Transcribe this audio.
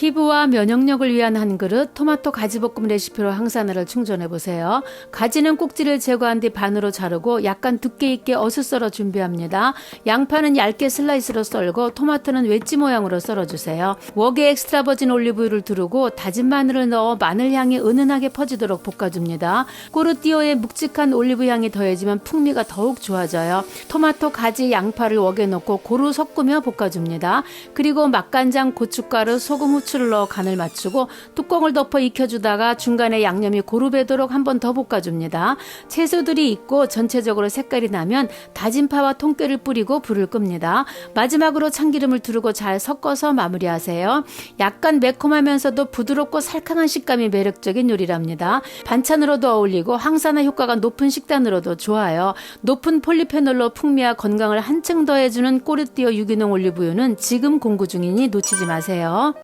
피부와 면역력을 위한 한 그릇 토마토 가지볶음 레시피로 항산화를 충전해 보세요. 가지는 꼭지를 제거한 뒤 반으로 자르고 약간 두께 있게 어슷 썰어 준비합니다. 양파는 얇게 슬라이스로 썰고 토마토는 웨지 모양으로 썰어 주세요. 웍에 엑스트라 버진 올리브유를 두르고 다진 마늘을 넣어 마늘 향이 은은하게 퍼지도록 볶아줍니다. 꼬르띠오의 묵직한 올리브 향이 더해지면 풍미가 더욱 좋아져요. 토마토, 가지, 양파를 웍에 넣고 고루 섞으며 볶아줍니다. 그리고 맛간장, 고춧가루, 소금, 후추 를 넣어 간을 맞추고 뚜껑을 덮어 익혀주다가 중간에 양념이 고루 배도록 한 번 더 볶아줍니다. 채소들이 익고 전체적으로 색깔이 나면 다진 파와 통깨를 뿌리고 불을 끕니다. 마지막으로 참기름을 두르고 잘 섞어서 마무리하세요. 약간 매콤하면서도 부드럽고 살캉한 식감이 매력적인 요리랍니다. 반찬으로도 어울리고 항산화 효과가 높은 식단으로도 좋아요. 높은 폴리페놀로 풍미와 건강을 한층 더해주는 꼬르띠오 유기농 올리브유는 지금 공구 중이니 놓치지 마세요.